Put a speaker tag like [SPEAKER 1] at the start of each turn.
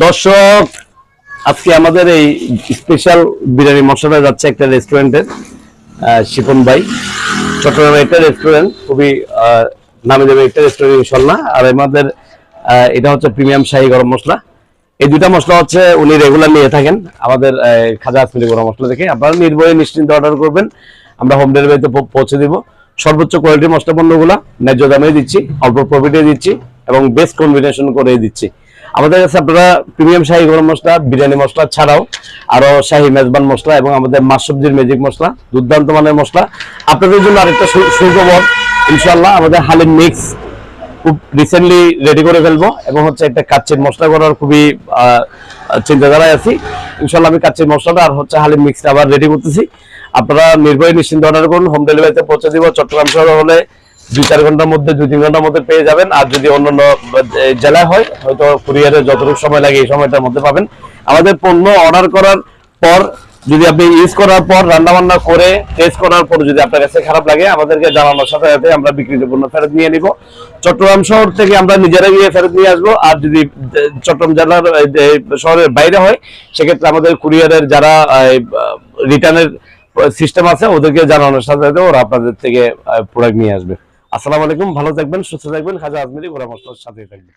[SPEAKER 1] দর্শক, আজকে আমাদের এই স্পেশাল বিরিয়ানি মশলা যাচ্ছে একটা রেস্টুরেন্টের শিপন ভাই। চট্টগ্রামে একটা রেস্টুরেন্ট খুবই নামি দামি একটা রেস্টুরেন্ট ইনশাল্লাহ। আর আমাদের এটা হচ্ছে প্রিমিয়াম শাহী গরম মশলা। এই দুইটা মশলা হচ্ছে উনি রেগুলার নিয়ে থাকেন। আমাদের খাজা আসমিরি গরম মশলা থেকে আপনারা নির্ভয়ে নিশ্চিন্তে অর্ডার করবেন। আমরা হোম ডেলিভারিতে পৌঁছে দিব। সর্বোচ্চ কোয়ালিটির মশলা পণ্যগুলো ন্যায্য দামে দিচ্ছি, অল্প প্রফিটে দিচ্ছি এবং বেস্ট কম্বিনেশন করে দিচ্ছি। আমাদের কাছে আপনারা প্রিমিয়াম শাহী গরম মশলা, বিরিয়ানি মশলা ছাড়াও আরও শাহী মেজবান মশলা এবং আমাদের মাছ সবজির ম্যাজিক মশলা, দুর্দান্ত মানের মশলা। আপনাদের জন্য আরেকটা সুখবর ইনশাল্লাহ আমাদের হালিম মিক্স খুব রিসেন্টলি রেডি করে ফেলব এবং হচ্ছে একটা কাচ্চির মশলা করার খুবই চিন্তাধারায় আছি। ইনশাল্লাহ আমি কাচ্চির মশলাটা আর হচ্ছে হালিম মিক্সটা আবার রেডি করতেছি। আপনারা নির্ভয়ে নিশ্চিন্ত অর্ডার করুন হোম ডেলিভারিতে পৌঁছে দিব, চট্টগ্রাম শহর হলে দুই চার ঘণ্টার মধ্যে দুই তিন ঘণ্টার মধ্যে পেয়ে যাবেন। আর যদি অন্যান্য জেলায় হয়, হয়তো কুরিয়ারে যতটুকু সময় লাগে এই সময়টার মধ্যে পাবেন। আমাদের পণ্য অর্ডার করার পর, যদি আপনি ইউজ করার পর রান্না বান্না করে টেস্ট করার পর যদি আপনার কাছে খারাপ লাগে, আমাদেরকে জানানোর সাথে সাথে আমরা বিক্রিত পণ্য ফেরত নিয়ে নিব। চট্টগ্রাম শহর থেকে আমরা নিজেরা গিয়ে ফেরত নিয়ে আসব। আর যদি চট্টগ্রাম জেলার শহরের বাইরে হয়, সেক্ষেত্রে আমাদের কুরিয়ারের যারা রিটার্নের সিস্টেম আছে, ওদেরকে জানানোর সাথে সাথে ওরা আপনাদের থেকে প্রোডাক্ট নিয়ে আসবে। আসসালামু আলাইকুম ভালো থাকবেন সুস্থ থাকবেন খাজা আজমিরি ঘোরা মশলার সাথে থাকবেন।